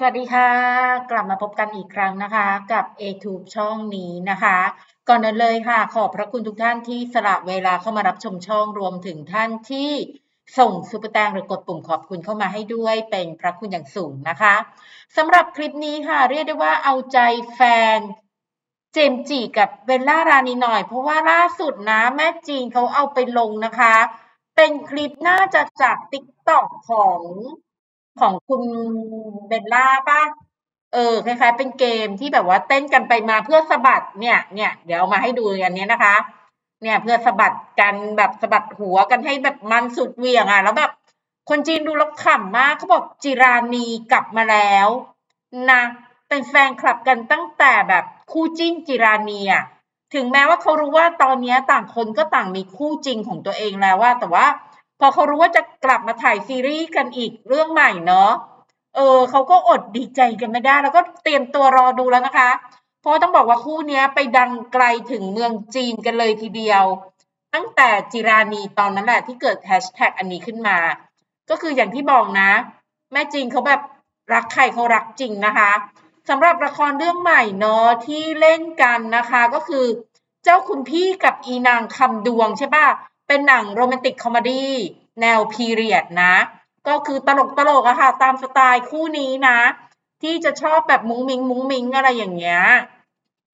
สวัสดีค่ะ กลับมาพบกันอีกครั้งนะคะ กับ ATube ช่องนี้นะคะ ก่อนอื่นเลยค่ะ ขอบพระคุณทุกท่านที่สละเวลาเข้ามารับชมช่องรวมถึงท่านที่ส่งซูเปอร์แตงหรือกดปุ่มขอบคุณเข้ามาให้ด้วยเป็นพระคุณอย่างสูงนะคะสำหรับคลิปนี้ค่ะ เรียกได้ว่าเอาใจแฟนเจมจีกับเบลล่ารานีหน่อย เพราะว่าล่าสุดนะแม่จีนเขาเอาไปลงนะคะ เป็นคลิปน่าจะจากติ๊กต็อกของ ของคุณเบลล่าป่ะ เออ คล้าย ๆ เป็นเกมที่แบบว่าเต้นกันไปมาเพื่อสะบัดเนี่ย เนี่ย เดี๋ยวเอามาให้ดูอันนี้นะคะ เนี่ยเพื่อสะบัดกันแบบสะบัดหัวกันให้แบบมันสุดเวียงอะ แล้วแบบคนจีนดูแล้วขำมากเขาบอกจิรานีกลับมาแล้วนะเป็นแฟนคลับกันตั้งแต่แบบคู่จิ้นจิรานีอะถึงแม้ว่าเขารู้ว่าตอนนี้ต่างคนก็ต่างมีคู่จริงของตัวเองแล้วว่า แต่ว่า พอเขารู้ว่าจะกลับมาถ่ายซีรีส์กันอีกเรื่องใหม่เนาะเออเขาก็อดดีใจกันไม่ได้ แล้วก็เตรียมตัวรอดูแล้วนะคะ เพราะต้องบอกว่าคู่นี้ไปดังไกลถึงเมืองจีนกันเลยทีเดียว ตั้งแต่จิรานีตอนนั้นแหละที่เกิดแฮชแท็กอันนี้ขึ้นมา ก็คืออย่างที่บอกนะ แม่จีนเขาแบบรักใครเขารักจริงนะคะสำหรับละครเรื่องใหม่เนาะที่เล่นกันนะคะก็คือ เจ้าคุณพี่กับอีนางคำดวงใช่ปะ เป็นหนังโรแมนติกคอมดี้แนวพีเรียดนะ ก็คือตลกตลกอะค่ะ ตามสไตล์คู่นี้นะ ที่จะชอบแบบมุ้งมิง มุ้งมิงอะไรอย่างเงี้ย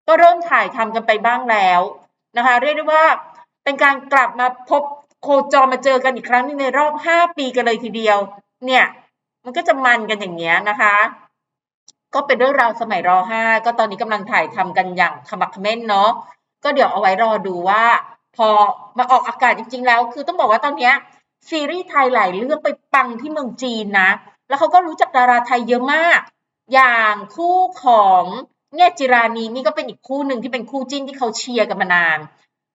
ก็เริ่มถ่ายทำกันไปบ้างแล้วนะคะ เรียกได้ว่าเป็นการกลับมาพบโคจรมาเจอกันอีกครั้งนึงในรอบ 5 ปีกันเลยทีเดียว เนี่ย มันก็จะมันกันอย่างเงี้ยนะคะ ก็เป็นเรื่องราวสมัยร 5 ก็ตอนนี้กำลังถ่ายทำกันอย่างขมักเขม้นเนาะก็เดี๋ยวเอาไว้รอดูว่า พอมาออกอากาศจริง ๆ แล้ว คือต้องบอกว่าตอนเนี้ยซีรีส์ไทยหลายเรื่องไปปังที่เมืองจีนนะ แล้วเขาก็รู้จักดาราไทยเยอะมาก อย่างคู่ของเนี่ยจิรานีนี่ก็เป็นอีกคู่หนึ่งที่เป็นคู่จิ้นที่เขาเชียร์กันมานาน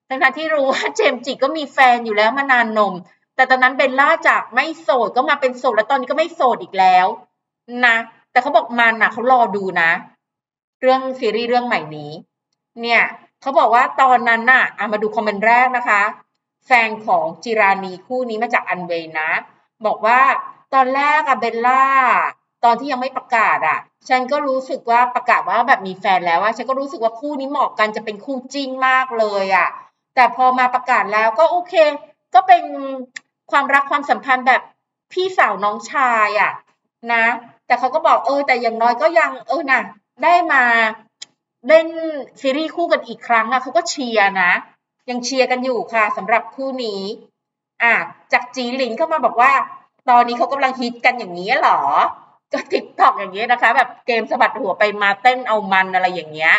ทั้งที่รู้ว่าเจมจิก็มีแฟนอยู่แล้วมานานนม แต่ตอนนั้นเบลล่าจากไม่โสดก็มาเป็นโสดแล้วตอนนี้ก็ไม่โสดอีกแล้วนะ แต่เขาบอกมันนะเขารอดูนะ เรื่องซีรีส์เรื่องใหม่นี้ เนี่ย เขาบอกว่าตอนนั้นน่ะอามาดูคอมเมนต์แรกนะคะ แฟนของจิรานีคู่นี้มาจากอันเวนะ บอกว่าตอนแรกอะเบลล่าตอนที่ยังไม่ประกาศอะฉันก็รู้สึกว่าประกาศว่าแบบมีแฟนแล้วว่าฉันก็รู้สึกว่าคู่นี้เหมาะกันจะเป็นคู่จริงมากเลยอะแต่พอมาประกาศแล้วก็โอเค ก็เป็นความรักความสัมพันธ์แบบพี่สาวน้องชายอะนะ แต่เขาก็บอกเออแต่อย่างน้อยก็ยังเออนะได้มา เล่นซีรีส์คู่กันอีกครั้งอะเขาก็เชียร์นะ ยังเชียร์กันอยู่ค่ะสำหรับคู่นี้อะจากจีหลินเข้ามาบอกว่า ตอนนี้เขากำลังฮิตกันอย่างนี้หรอก็ติ๊กตอกอย่างเงี้ยนะคะ แบบเกมสะบัดหัวไปมาเต้นเอามันอะไรอย่างเงี้ย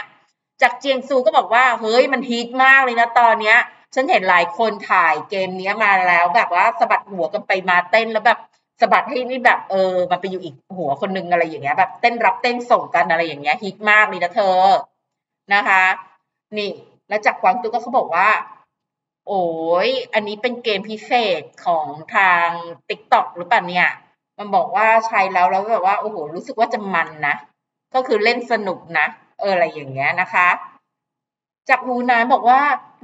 จากเจียงซูก็บอกว่า เฮ้ยมันฮิตมากเลยนะตอนเนี้ย ฉันเห็นหลายคนถ่ายเกมเนี้ยมาแล้ว แบบว่าสะบัดหัวกันไปมาเต้นแล้วแบบสะบัดให้นี่แบบเออมาไปอยู่อีกหัวคนนึงอะไรอย่างเงี้ย แบบเต้นรับเต้นส่งกันอะไรอย่างเงี้ยฮิตมากเลยนะเธอ นะคะ นี่แล้วจากกวางตุ้ก็เขาบอกว่า โอ้ยอันนี้เป็นเกมพิเศษของทาง t ิ k t o k หรือเปล่าเนี่ย มันบอกว่าใช้แล้วแล้วแบบว่าโอ้โหรู้สึกว่าจะมันนะ ก็คือเล่นสนุกนะ เอออะไรอย่างเงี้ยนะคะ จากฮูนานบอกว่า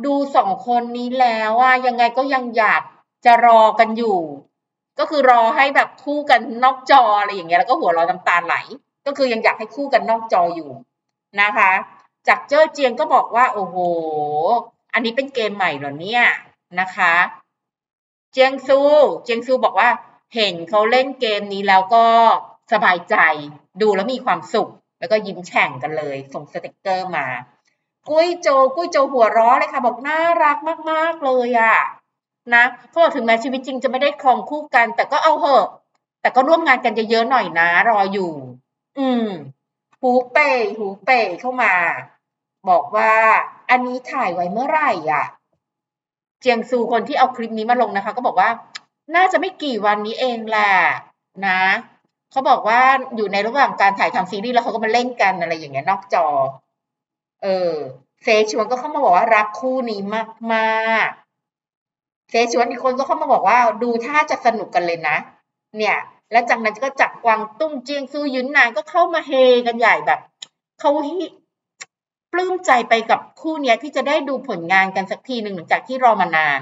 ดูสองคนนี้แล้วว่ายังไงก็ยังอยากจะรอกันอยู่ ก็คือรอให้แบบคู่กันนอกจออะไรอย่างเงี้ยแล้วก็หัวเราน้ำตาไหล ก็คือยังอยากให้คู่กันนอกจออยู่นะคะ จากเจ้อเจียงก็บอกว่า โอ้โห อันนี้เป็นเกมใหม่เหรอเนี่ยนะคะ เจียงซู เจียงซูบอกว่า เห็นเขาเล่นเกมนี้แล้วก็สบายใจ ดูแล้วมีความสุข แล้วก็ยิ้มแฉ่งกันเลย ส่งสติกเกอร์มา กุ้ยโจ กุ้ยโจหัวร้อเลยค่ะ บอกน่ารักมาก ๆ เลยอะ่ะนะเขาบอกถึงแม้ชีวิตจริงจะไม่ได้ครองคู่กัน แต่ก็เอาเหอะ แต่ก็ร่วมงานกันเยอะๆหน่อยนะ รออยู่ อืม หูเป่หูเป่เข้ามา บอกว่าอันนี้ถ่ายไว้เมื่อไหร่อะ เจียงซูคนที่เอาคลิปนี้มาลงนะคะ ก็บอกว่า น่าจะไม่กี่วันนี้เองแหละนะเขาบอกว่าอยู่ในระหว่างการถ่ายทำซีรีส์แล้วเขาก็มาเล่นกันอะไรอย่างเงี้ยนอกจอ เออเซชวนก็เข้ามาบอกว่ารักคู่นี้มากมากเซชวนอีกคนก็เข้ามาบอกว่าดูท่าจะสนุกกันเลยนะ เนี่ย แล้วจากนั้นก็จับกวางตุ้งเจียงซูยุนนานก็เข้ามาเฮกันใหญ่แบบเขา ปลื้มใจไปกับคู่เนี้ยที่จะได้ดูผลงานกันสักทีหนึ่งหลังจากที่รอมานาน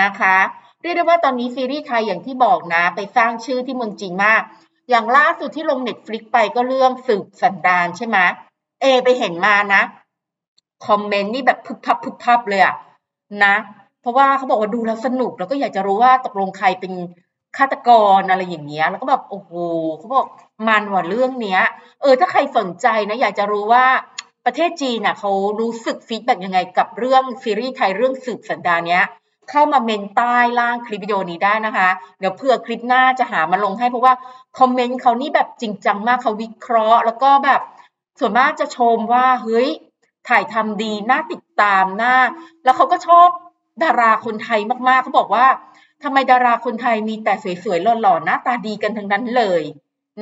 นะคะ เรียกได้ว่าตอนนี้ซีรีส์ไทยอย่างที่บอกนะ ไปสร้างชื่อที่เมืองจีนมาก อย่างล่าสุดที่ลงเน็ตฟลิกไปก็เรื่องสืบสันดานใช่ไหมเอไปเห็นมานะ คอมเมนต์นี่แบบพึบพับพึบพับเลยอะนะ เพราะว่าเขาบอกว่าดูแล้วสนุกแล้วก็อยากจะรู้ว่าตกลงใครเป็นฆาตกรอะไรอย่างเงี้ย แล้วก็แบบโอ้โหเขาบอกมันว่ะเรื่องเนี้ย เออถ้าใครสนใจนะ อยากจะรู้ว่า ประเทศจีนน่ะเขารู้สึกฟีดแบ็กยังไงกับเรื่องซีรีส์ไทยเรื่องสืบสันดานเนี้ย เข้ามาเมนใต้ล่างคลิปวิดีโอนี้ได้นะคะ เดี๋ยวเผื่อคลิปหน้าจะหามาลงให้เพราะว่าคอมเมนต์เขานี่แบบจริงจังมากเขาวิเคราะห์ แล้วก็แบบส่วนมากจะชมว่าเฮ้ยถ่ายทำดีน่าติดตามน่าแล้วเขาก็ชอบดาราคนไทยมากๆเขาบอกว่าทำไมดาราคนไทยมีแต่สวยๆหล่อๆหน้าตาดีกันทั้งนั้นเลย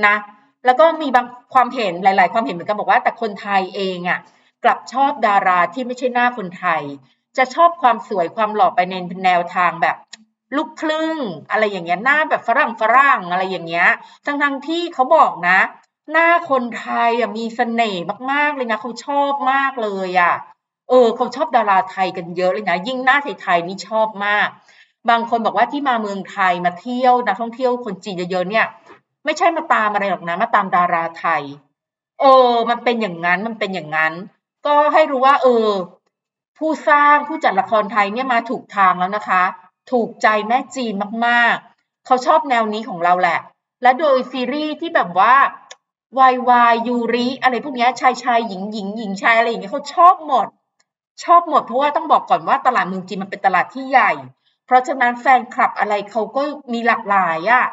นะ แล้วก็มีบางความเห็นหลาย ๆ ความเห็นเหมือนกันบอกว่า แต่คนไทยเองอะกลับชอบดาราที่ไม่ใช่หน้าคนไทย จะชอบความสวยความหล่อไปในแนวทางแบบลูกครึ่ง อะไรอย่างเงี้ยหน้าแบบฝรั่งฝรั่งอะไรอย่างเงี้ยทั้งทั้งที่เขาบอกนะ หน้าคนไทยอะมีเสน่ห์มากๆเลยนะเขาชอบมากเลยอะเออเขาชอบดาราไทยกันเยอะเลยนะยิ่งหน้าไทยๆนี่ชอบมาก บางคนบอกว่าที่มาเมืองไทยมาเที่ยวนักท่องเที่ยวคนจีนเยอะๆเนี่ย ไม่ใช่มาตามอะไรหรอกนะมาตามดาราไทย เออ มันเป็นอย่างนั้นมันเป็นอย่างนั้น ก็ให้รู้ว่า เออ ผู้สร้างผู้จัดละครไทยเนี่ยมาถูกทางแล้วนะคะ ถูกใจแม่จีนมากๆ เขาชอบแนวนี้ของเราแหละ และโดยซีรีส์ที่แบบว่าวายวายยูริอะไรพวกนี้ชายชายหญิงหญิงหญิงชายอะไรอย่างเงี้ยเขาชอบหมด ชอบหมดเพราะว่าต้องบอกก่อนว่าตลาดเมืองจีนมันเป็นตลาดที่ใหญ่ เพราะฉะนั้นแฟนคลับอะไรเขาก็มีหลากหลายอะ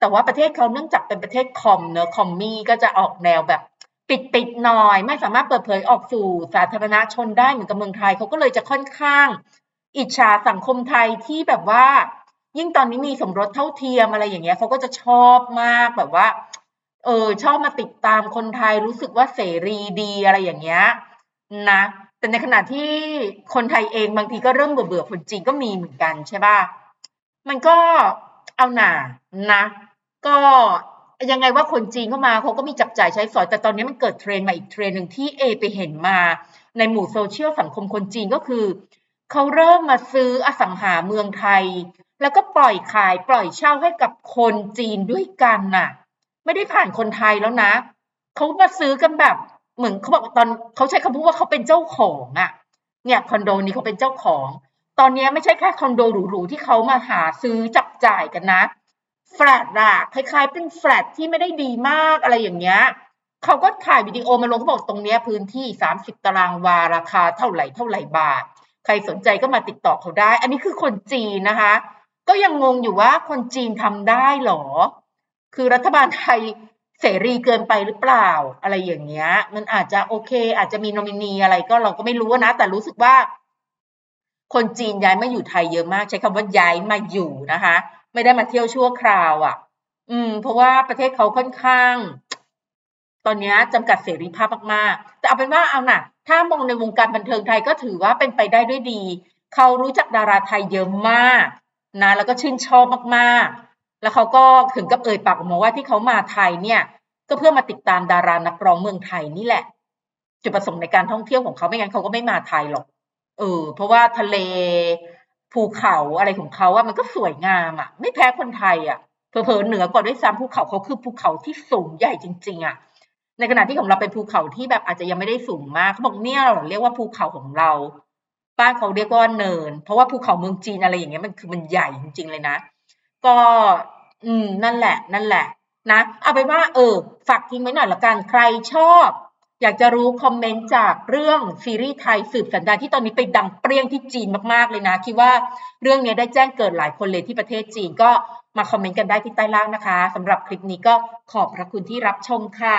แต่ว่าประเทศเขาเนื่องจากเป็นประเทศคอมเนอะคอมมี่ก็จะออกแนวแบบปิดปิดหน่อย ไม่สามารถเปิดเผยออกสู่สาธารณชนได้เหมือนกับเมืองไทยเขาก็เลยจะค่อนข้าง อิจฉาสังคมไทยที่แบบว่า ยิ่งตอนนี้มีสมรสเท่าเทียมอะไรอย่างเงี้ยเขาก็จะชอบมากแบบว่า เออชอบมาติดตามคนไทยรู้สึกว่าเสรีดีอะไรอย่างเงี้ยนะแต่ในขณะที่คนไทยเองบางทีก็เริ่มเบื่อเบื่อคนจีนก็มีเหมือนกันใช่ป่ะมันก็เอาหน่านะ ก็ยังไงว่าคนจีนเข้ามาเขาก็มีจับจ่ายใช้สอย แต่ตอนนี้มันเกิดเทรนด์มาอีกเทรนด์หนึ่งที่เอไปเห็นมาในหมู่โซเชียลสังคมคนจีนก็คือ เขาเริ่มมาซื้ออสังหาเมืองไทย แล้วก็ปล่อยขายปล่อยเช่าให้กับคนจีนด้วยกันน่ะ ไม่ได้ผ่านคนไทยแล้วนะเขามาซื้อกันแบบ เหมือนเขาบอกตอนเขาใช้คำพูดว่าเขาเป็นเจ้าของอะเนี่ยคอนโดนี้เขาเป็นเจ้าของ ตอนนี้ไม่ใช่แค่คอนโดหรูๆที่เขามาหาซื้อจับจ่ายกันนะ แฟลตอะคล้ายๆ เป็นแฟลตที่ไม่ได้ดีมากอะไรอย่างเงี้ยเขาก็ถ่ายวิดีโอมาลงเขาบอกตรงเนี้ยพื้นที่ 30 ตารางวาราคาเท่าไหร่เท่าไหร่บาท ใครสนใจก็มาติดต่อเขาได้ อันนี้คือคนจีนนะคะ ก็ยังงงอยู่ว่าคนจีนทำได้หรอ คือรัฐบาลไทยเสรีเกินไปหรือเปล่า อะไรอย่างเงี้ย มันอาจจะโอเค อาจจะมีโนมินีอะไรก็เราก็ไม่รู้นะ แต่รู้สึกว่า คนจีนย้ายมาอยู่ไทยเยอะมาก ใช้คำว่าย้ายมาอยู่นะคะ ไม่ได้มาเที่ยวชั่วคราวอะ่ะ อืม เพราะว่าประเทศเขาค่อนข้าง ตอนนี้จำกัดเสรีภาพมากๆ แต่เอาเป็นว่าเอาหนะถ้ามองในวงการบันเทิงไทยก็ถือว่าเป็นไปได้ด้วยดี เขารู้จักดาราไทยเยอะมากนะแล้วก็ชื่นชอบมากๆ แล้วเขาก็ถึงกับเอ่ยปากออกมาว่าที่เขามาไทยเนี่ย ก็เพื่อมาติดตามดารานักร้องเมืองไทยนี่แหละ จุดประสงค์ในการท่องเที่ยวของเขาไม่งั้นเขาก็ไม่มาไทยหรอกเออเพราะว่าทะเล ภูเขาอะไรของเขาอะมันก็สวยงามอะไม่แพ้คนไทยอะเผลอๆเหนือกว่าด้วยซ้ำภูเขาเขาคือภูเขาที่สูงใหญ่จริง ๆอะในขณะที่ของเราเป็นภูเขาที่แบบอาจจะยังไม่ได้สูงมากเขาบอกเนี่ยเราเรียกว่าภูเขาของเราบ้านเขาเรียกว่าเนิน เพราะว่าภูเขาเมืองจีนอะไรอย่างเงี้ยมันคือมันใหญ่จริง ๆ เลยนะ ก็ อืม นั่นแหละ นั่นแหละ นะ เอาไปว่า เออ ฝากทิ้งไว้หน่อยละกัน ใครชอบ อยากจะรู้คอมเมนต์จากเรื่องซีรีส์ไทยสืบสันดานที่ตอนนี้ไปดังเปรี้ยงที่จีนมากๆเลยนะ คิดว่าเรื่องนี้ได้แจ้งเกิดหลายคนเลยที่ประเทศจีนก็มาคอมเมนต์กันได้ที่ใต้ล่างนะคะสำหรับคลิปนี้ก็ขอบพระคุณที่รับชมค่ะ